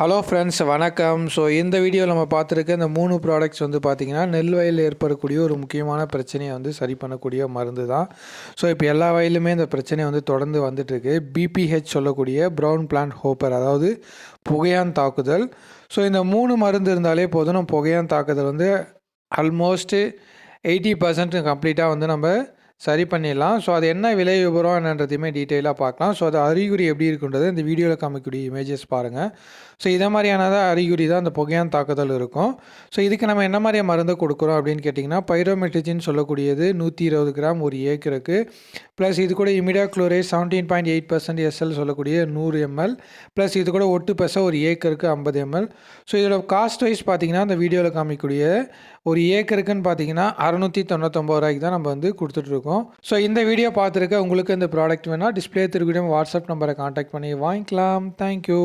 Hello friends வணக்கம். So இந்த வீடியோவில் நம்ம பார்த்துருக்க இந்த மூணு ப்ராடக்ட்ஸ் வந்து பார்த்திங்கன்னா நெல் வயலில் ஏற்படக்கூடிய ஒரு முக்கியமான பிரச்சனையை வந்து சரி பண்ணக்கூடிய மருந்து தான். ஸோ இப்போ எல்லா வயலுமே இந்த பிரச்சனை வந்து தொடர்ந்து வந்துட்டுருக்கு. பிபிஹெச் சொல்லக்கூடிய ப்ரௌன் பிளான்ட் ஹோப்பர் அதாவது புகையான் தாக்குதல். ஸோ இந்த மூணு மருந்து இருந்தாலே போதும். நம்ம புகையான் தாக்குதல் வந்து ஆல்மோஸ்ட்டு எயிட்டி பர்சன்ட் கம்ப்ளீட்டாக வந்து நம்ம சரி பண்ணிடலாம். ஸோ அது என்ன விலை விவரம் என்னன்றதையுமே டீட்டெயிலாக பார்க்கலாம். ஸோ அது அறிகுறி எப்படி இருக்குன்றது இந்த வீடியோவில் காமிக்கக்கூடிய இமேஜஸ் பாருங்கள் ஸோ இதை மாதிரியானது அறிகுறி தான் அந்த புகையான் தாக்குதல் இருக்கும். ஸோ இதுக்கு நம்ம என்ன மாதிரியான மருந்து கொடுக்குறோம் அப்படின்னு கேட்டிங்கன்னா பைரோமெட்ரிஜின் சொல்லக்கூடியது நூற்றி இருபது கிராம் ஒரு ஏக்கருக்கு. ப்ளஸ் இது கூட imidacloprid seventeen point eight percent SL சொல்லக்கூடிய நூறு எம்எல் ப்ளஸ் இது கூட ஒட்டு பெச ஒரு ஏக்கருக்கு ஐம்பது எம்எல் ஸோ இதோட காஸ்ட் வைஸ் பார்த்தீங்கன்னா அந்த வீடியோவில் காமிக்கக்கூடிய ஒரு ஏக்கருக்குன்னு பார்த்தீங்கன்னா அறநூற்றி தொண்ணூத்தொம்பது ரூபாய்க்கு தான் நம்ம வந்து கொடுத்துட்ருக்கோம் ஸோ இந்த வீடியோ பார்த்துருக்க உங்களுக்கு இந்த ப்ராடக்ட் வேணால் டிஸ்பிளே திருக்கூடம் வாட்ஸ்அப் நம்பரை காண்டாக்ட் பண்ணி வாங்கிக்கலாம். Thank you